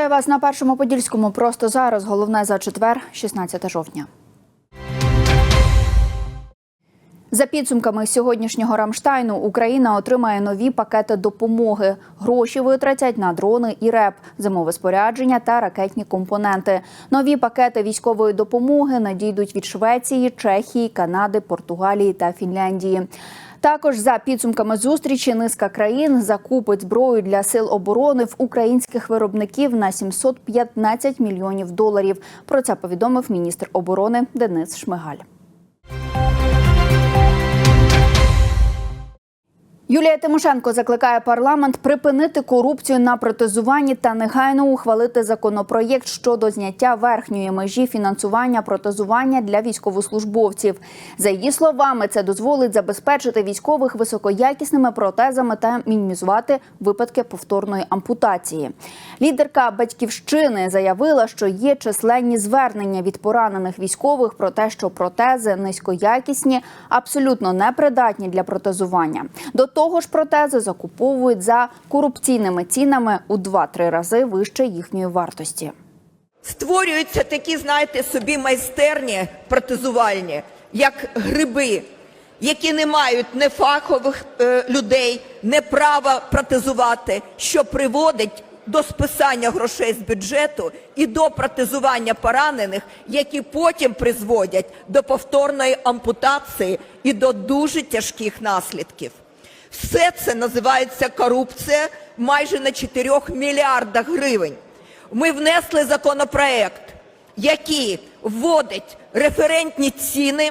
Вітаю вас на першому подільському. Просто зараз. Головне за четвер, 16 жовтня. За підсумками сьогоднішнього Рамштайну Україна отримає нові пакети допомоги. Гроші витратять на дрони і РЕП, зимове спорядження та ракетні компоненти. Нові пакети військової допомоги надійдуть від Швеції, Чехії, Канади, Португалії та Фінляндії. Також за підсумками зустрічі низка країн закупить зброю для сил оборони в українських виробників на 715 мільйонів доларів. Про це повідомив міністр оборони Денис Шмигаль. Юлія Тимошенко закликає парламент припинити корупцію на протезуванні та негайно ухвалити законопроєкт щодо зняття верхньої межі фінансування протезування для військовослужбовців. За її словами, це дозволить забезпечити військових високоякісними протезами та мінімізувати випадки повторної ампутації. Лідерка батьківщини заявила, що є численні звернення від поранених військових про те, що протези низькоякісні, абсолютно непридатні для протезування. До того ж, протези закуповують за корупційними цінами у 2-3 рази вище їхньої вартості. Створюються такі, знаєте, собі майстерні протезувальні, як гриби, які не мають не фахових е, людей, не права протезувати, що приводить до списання грошей з бюджету і до протезування поранених, які потім призводять до повторної ампутації і до дуже тяжких наслідків. Все це називається корупція майже на 4 мільярдах гривень. Ми внесли законопроект, який вводить референтні ціни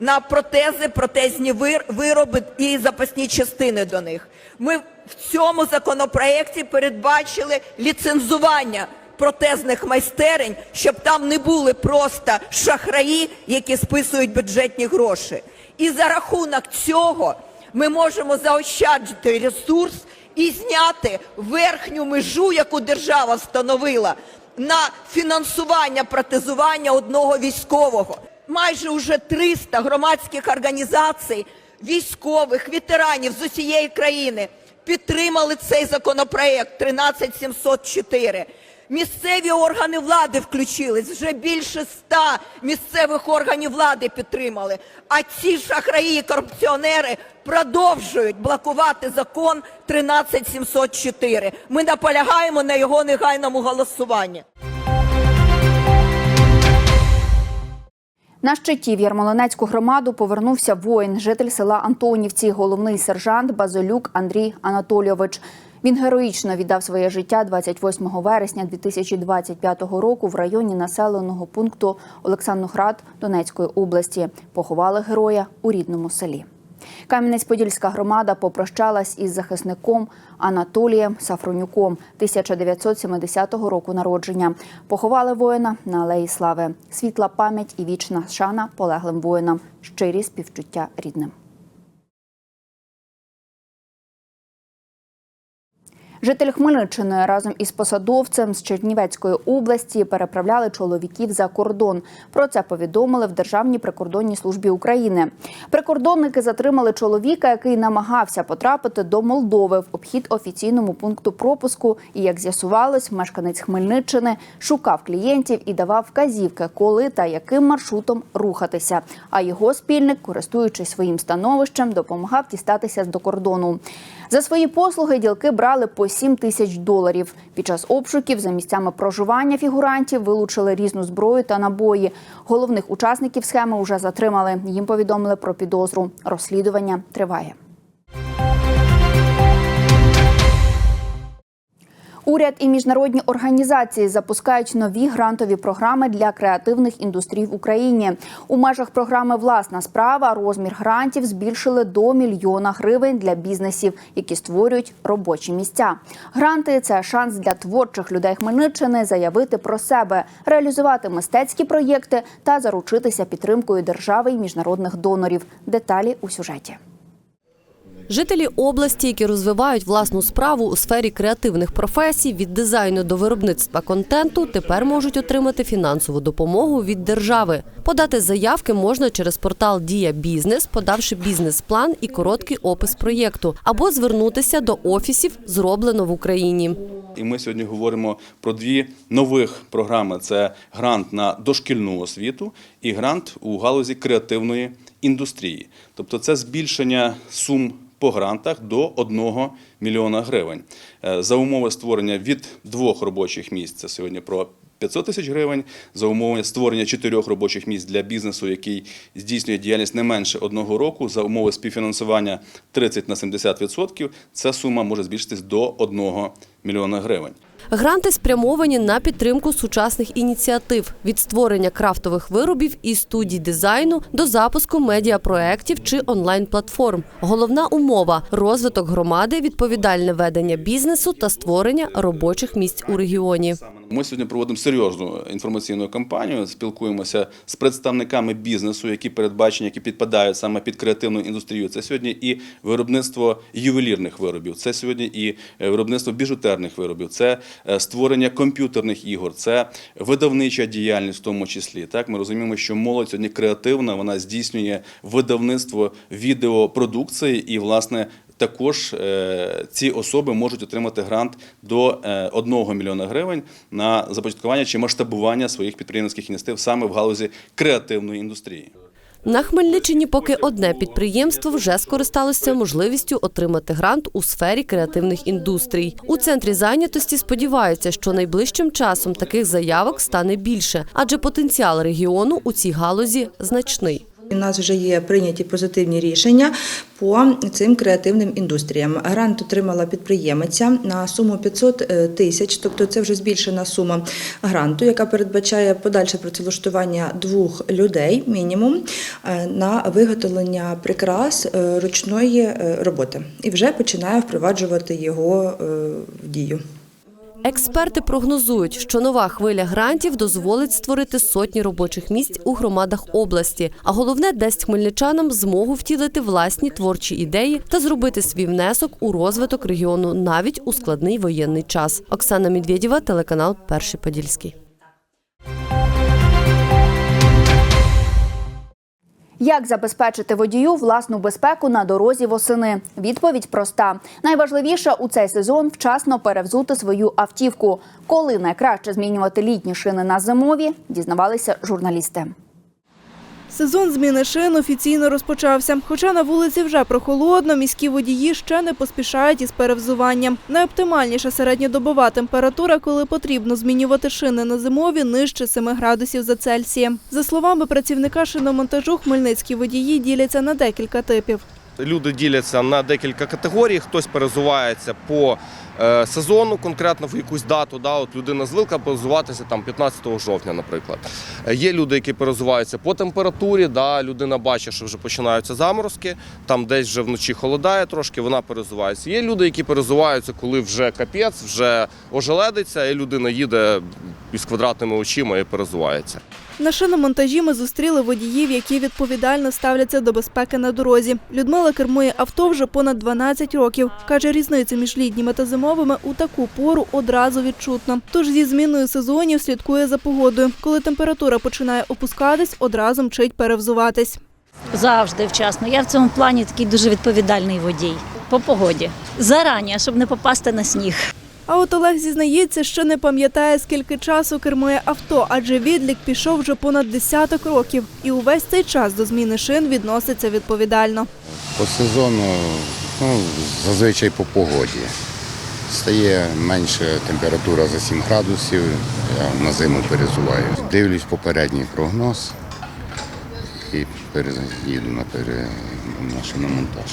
на протези, протезні вироби і запасні частини до них. Ми в цьому законопроекті передбачили ліцензування протезних майстерень, щоб там не були просто шахраї, які списують бюджетні гроші. І за рахунок цього ми можемо заощаджити ресурс і зняти верхню межу, яку держава встановила на фінансування протезування одного військового. Майже уже 300 громадських організацій, військових, ветеранів з усієї країни підтримали цей законопроект 13704. Місцеві органи влади включились, вже більше ста місцевих органів влади підтримали. А ці шахраї і корупціонери продовжують блокувати закон 13704. Ми наполягаємо на його негайному голосуванні. На щиті в Ярмолинецьку громаду повернувся воїн, житель села Антонівці, головний сержант Базолюк Андрій Анатолійович. Він героїчно віддав своє життя 28 вересня 2025 року в районі населеного пункту Олександроград Донецької області. Поховали героя у рідному селі. Кам'янець-Подільська громада попрощалась із захисником Анатолієм Сафронюком 1970 року народження. Поховали воїна на Алеї Слави. Світла пам'ять і вічна шана полеглим воїнам. Щирі співчуття рідним. Житель Хмельниччини разом із посадовцем з Чернівецької області переправляли чоловіків за кордон. Про це повідомили в Державній прикордонній службі України. Прикордонники затримали чоловіка, який намагався потрапити до Молдови в обхід офіційному пункту пропуску. І як з'ясувалось, мешканець Хмельниччини шукав клієнтів і давав вказівки, коли та яким маршрутом рухатися. А його спільник, користуючись своїм становищем, допомагав дістатися до кордону. За свої послуги ділки брали по 7 тисяч доларів. Під час обшуків за місцями проживання фігурантів вилучили різну зброю та набої. Головних учасників схеми вже затримали. Їм повідомили про підозру. Розслідування триває. Уряд і міжнародні організації запускають нові грантові програми для креативних індустрій в Україні. У межах програми Власна справа розмір грантів збільшили до мільйона гривень для бізнесів, які створюють робочі місця. Гранти це шанс для творчих людей Хмельниччини заявити про себе, реалізувати мистецькі проєкти та заручитися підтримкою держави і міжнародних донорів. Деталі у сюжеті. Жителі області, які розвивають власну справу у сфері креативних професій від дизайну до виробництва контенту, тепер можуть отримати фінансову допомогу від держави. Подати заявки можна через портал Дія Бізнес, подавши бізнес-план і короткий опис проєкту, або звернутися до офісів зроблено в Україні. І ми сьогодні говоримо про дві нових програми: це грант на дошкільну освіту і грант у галузі креативної індустрії. Тобто, це збільшення сум по грантах до 1 мільйона гривень Е, за умови створення від двох робочих місць. Це сьогодні про 500 тисяч гривень за умови створення чотирьох робочих місць для бізнесу, який здійснює діяльність не менше одного року. За умови співфінансування 30 на 70%, ця сума може збільшитись до 1 мільйона гривень. Гранти спрямовані на підтримку сучасних ініціатив від створення крафтових виробів і студій дизайну до запуску медіапроєктів чи онлайн-платформ. Головна умова розвиток громади, відповідальне ведення бізнесу та створення робочих місць у регіоні. Ми сьогодні проводимо серйозну інформаційну кампанію, спілкуємося з представниками бізнесу, які передбачені, які підпадають саме під креативну індустрію. Це сьогодні і виробництво ювелірних виробів, це сьогодні і е, виробництво біжутерних виробів, це е, створення комп'ютерних ігор, це видавнича діяльність в тому числі. Так ми розуміємо, що молодь сьогодні креативна, вона здійснює видавництво відеопродукції і власне. Також е, ці особи можуть отримати грант до е, 1 мільйона гривень на започаткування чи масштабування своїх підприємницьких ініціатив саме в галузі креативної індустрії. На Хмельниччині поки одне підприємство вже скористалося можливістю отримати грант у сфері креативних індустрій. У центрі зайнятості сподіваються, що найближчим часом таких заявок стане більше, адже потенціал регіону у цій галузі значний. У нас вже є прийняті позитивні рішення по цим креативним індустріям. Грант отримала підприємиця на суму 500 тисяч, тобто це вже збільшена сума гранту, яка передбачає подальше працевлаштування двох людей мінімум е, на виготовлення прикрас е, ручної е, роботи і вже починає впроваджувати його е, в дію. Експерти прогнозують, що нова хвиля грантів дозволить створити сотні робочих місць у громадах області. А головне дасть хмельничанам змогу втілити власні творчі ідеї та зробити свій внесок у розвиток регіону навіть у складний воєнний час. Оксана Медведєва, телеканал Перший Подільський. Як забезпечити водію власну безпеку на дорозі восени? Відповідь проста. Найважливіше у цей сезон вчасно перевзути свою автівку. Коли найкраще змінювати літні шини на зимові, дізнавалися журналісти. Сезон зміни шин офіційно розпочався. Хоча на вулиці вже прохолодно, міські водії ще не поспішають із перевзуванням. Найоптимальніша середньодобова температура, коли потрібно змінювати шини на зимові, нижче 7 градусів за Цельсієм. За словами працівника шиномонтажу, хмельницькі водії діляться на декілька типів. Люди діляться на декілька категорій. Хтось перезувається по е, сезону, конкретно в якусь дату. Да, от людина звикла перезуватися там 15 жовтня, наприклад. Е, Є люди, які перезуваються по температурі. Да, людина бачить, що вже починаються заморозки, там десь вже вночі холодає трошки, вона перезувається. Є люди, які перезуваються, коли вже капець, вже ожеледиться, і людина їде із квадратними очима і перезувається. На шиномонтажі ми зустріли водіїв, які відповідально ставляться до безпеки на дорозі. Людмила кермує авто вже понад 12 років. Каже, різниця між літніми та зимовими у таку пору одразу відчутно. Тож зі зміною сезонів слідкує за погодою. Коли температура починає опускатись, одразу мчить перевзуватись. Завжди вчасно. Я в цьому плані такий дуже відповідальний водій по погоді. Зарані, щоб не попасти на сніг. А от Олег зізнається, що не пам'ятає, скільки часу кермує авто, адже відлік пішов вже понад десяток років. І увесь цей час до зміни шин відноситься відповідально. По сезону, ну, зазвичай по погоді. Стає менше температура за 7 градусів, я на зиму перезуваю. Дивлюсь попередній прогноз і переїду на, пере... на шиномонтаж.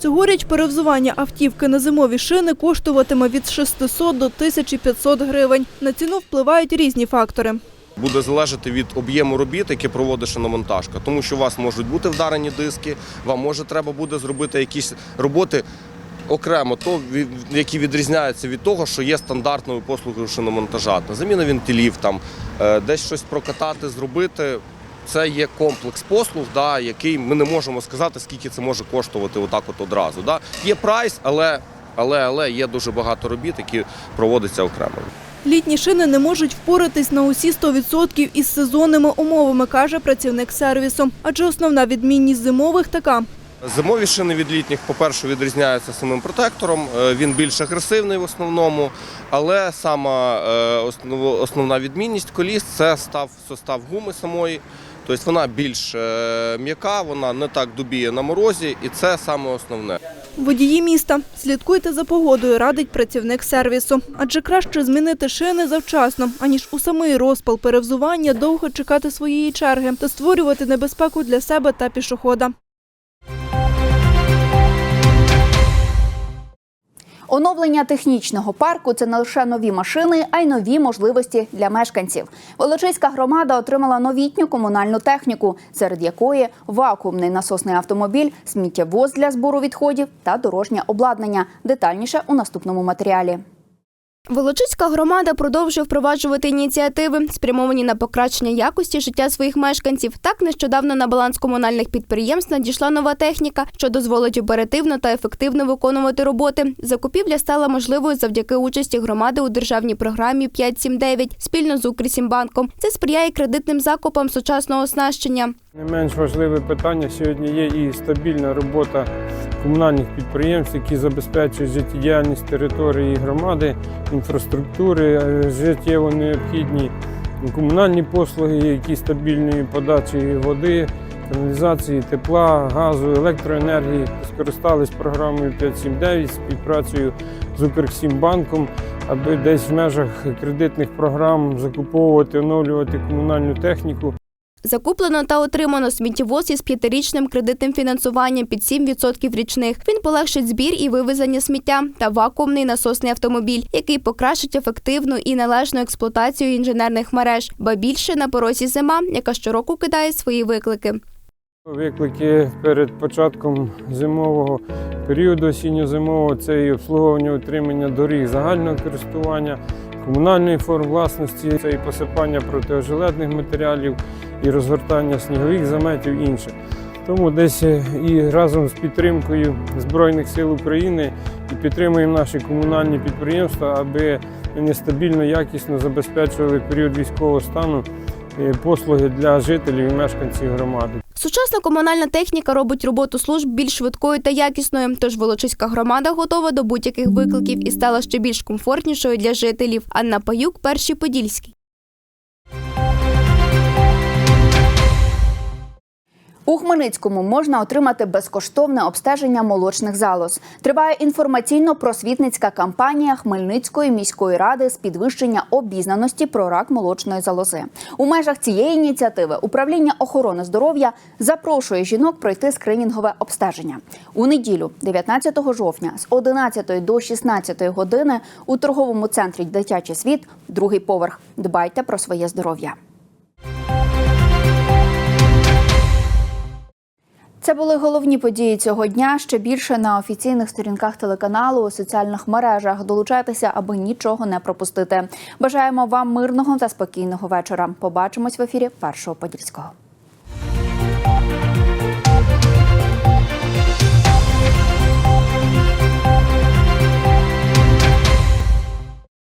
Цьогоріч перевзування автівки на зимові шини коштуватиме від 600 до 1500 гривень. На ціну впливають різні фактори. буде залежати від об'єму робіт, які проводить шиномонтажка. Тому що у вас можуть бути вдарені диски, вам може треба буде зробити якісь роботи окремо, то які відрізняються від того, що є стандартною послугою шиномонтажа. Заміна вентилів, там е, десь щось прокатати, зробити. Це є комплекс послуг, да, який ми не можемо сказати, скільки це може коштувати отак от одразу. Да. Є прайс, але, але, але є дуже багато робіт, які проводяться окремо. Літні шини не можуть впоратись на усі 100% із сезонними умовами, каже працівник сервісу. Адже основна відмінність зимових така. Зимові шини від літніх, по-перше, відрізняються самим протектором. Е, Він більш агресивний в основному, але сама е, основна відмінність коліс це став состав гуми самої. Тобто вона більш е, м'яка, вона не так дубіє на морозі, і це саме основне. Водії міста, слідкуйте за погодою, радить працівник сервісу. Адже краще змінити шини завчасно, аніж у самий розпал перевзування довго чекати своєї черги та створювати небезпеку для себе та пішохода. Оновлення технічного парку це не лише нові машини, а й нові можливості для мешканців. Волочиська громада отримала новітню комунальну техніку, серед якої вакуумний насосний автомобіль, сміттєвоз для збору відходів та дорожнє обладнання. Детальніше у наступному матеріалі. Волочиська громада продовжує впроваджувати ініціативи, спрямовані на покращення якості життя своїх мешканців. Так нещодавно на баланс комунальних підприємств надійшла нова техніка, що дозволить оперативно та ефективно виконувати роботи. Закупівля стала можливою завдяки участі громади у державній програмі 579 спільно з Укрсімбанком. Це сприяє кредитним закупам сучасного оснащення. Не менш важливе питання сьогодні є і стабільна робота комунальних підприємств, які забезпечують життєдіяльність території громади, інфраструктури, е, життєво необхідні комунальні послуги, які стабільної подачі води, каналізації, тепла, газу, електроенергії. Скористались програмою 579 співпрацею з Укрсімбанком, аби десь в межах кредитних програм закуповувати, оновлювати комунальну техніку. Закуплено та отримано сміттєвоз із п'ятирічним кредитним фінансуванням під 7% річних. Він полегшить збір і вивезення сміття та вакуумний насосний автомобіль, який покращить ефективну і належну експлуатацію інженерних мереж. Ба більше на порозі зима, яка щороку кидає свої виклики. Виклики перед початком зимового періоду осінньо-зимового це і обслуговування утримання доріг загального користування, комунальної форм власності, це і посипання протиожеледних матеріалів, і розгортання снігових заметів інше. Тому десь е, і разом з підтримкою Збройних сил України і підтримуємо наші комунальні підприємства, аби вони стабільно, якісно забезпечували період військового стану е, послуги для жителів і мешканців громади. Сучасна комунальна техніка робить роботу служб більш швидкою та якісною. Тож Волочиська громада готова до будь-яких викликів і стала ще більш комфортнішою для жителів. Анна Паюк, перший подільський. У Хмельницькому можна отримати безкоштовне обстеження молочних залоз. Триває інформаційно-просвітницька кампанія Хмельницької міської ради з підвищення обізнаності про рак молочної залози. У межах цієї ініціативи управління охорони здоров'я запрошує жінок пройти скринінгове обстеження у неділю, 19 жовтня, з 11 до 16 години у торговому центрі Дитячий світ, другий поверх. Дбайте про своє здоров'я. Це були головні події цього дня. Ще більше на офіційних сторінках телеканалу у соціальних мережах. Долучайтеся, аби нічого не пропустити. Бажаємо вам мирного та спокійного вечора. Побачимось в ефірі першого подільського.